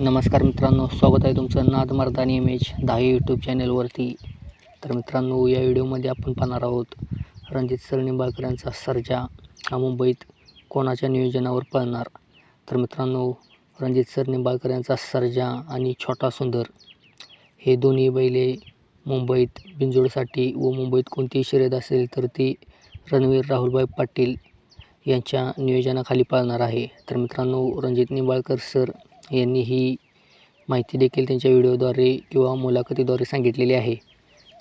नमस्कार मित्रांनो स्वागत आहे तुमचं नाद मर्दानी इमेज दहा यूट्यूब चॅनलवरती तर मित्रांनो या व्हिडिओमध्ये आपण पाहणार आहोत रणजित सर निंबाळकर यांचा सर्जा हा मुंबईत कोणाच्या नियोजनावर पळणार? तर मित्रांनो रणजित सर निंबाळकर यांचा सर्जा आणि छोटा सुंदर हे दोन्ही बैले मुंबईत बिंजोडसाठी व मुंबईत कोणतीही शर्यत असेल तर ती रणवीर राहुलभाई पाटील यांच्या नियोजनाखाली पाळणार आहे. तर मित्रांनो रणजित निंबाळकर सर यांनी ही माहिती देखील त्यांच्या व्हिडिओद्वारे किंवा मुलाखतीद्वारे सांगितलेली आहे.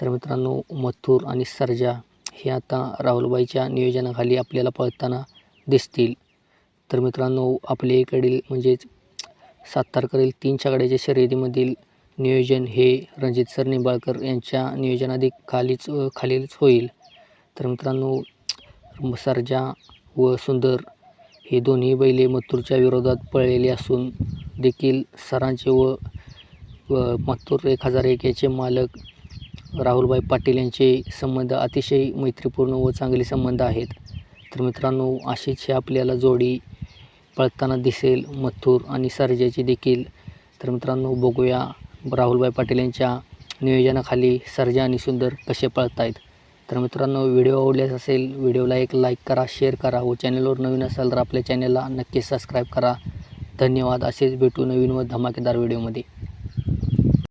तर मित्रांनो मथुर आणि सर्जा हे आता राहुलबाईच्या नियोजनाखाली आपल्याला पळताना दिसतील. तर मित्रांनो आपल्या इकडील म्हणजेच सातारकडील तीन छकड्याच्या शर्यतीमधील नियोजन हे रणजित सर निंबाळकर यांच्या नियोजनाधिक खालीच खालीच होईल. तर मित्रांनो सर्जा व सुंदर. हे दोन्ही बैले मथुरच्या विरोधात पळलेले असून देखील सरांचे व मथुर एक हजार एक याचे मालक राहुलभाई पाटील यांचे संबंध अतिशय मैत्रीपूर्ण व चांगले संबंध आहेत. तर मित्रांनो अशीच ही आपल्याला जोडी पळताना दिसेल मथुर आणि सर्जाची देखील. तर मित्रांनो बघूया राहुलभाई पाटील यांच्या नियोजनाखाली सर्जा आणि सुंदर कसे आहेत तर मित्रांनो व्हिडिओ आवडल्यास असेल व्हिडिओला एक लाईक करा शेअर करा. हो व चॅनलवर नवीन असाल तर आपल्या चॅनलला नक्की सबस्क्राईब करा. धन्यवाद. असेच भेटू नवीन व धमाकेदार व्हिडिओमध्ये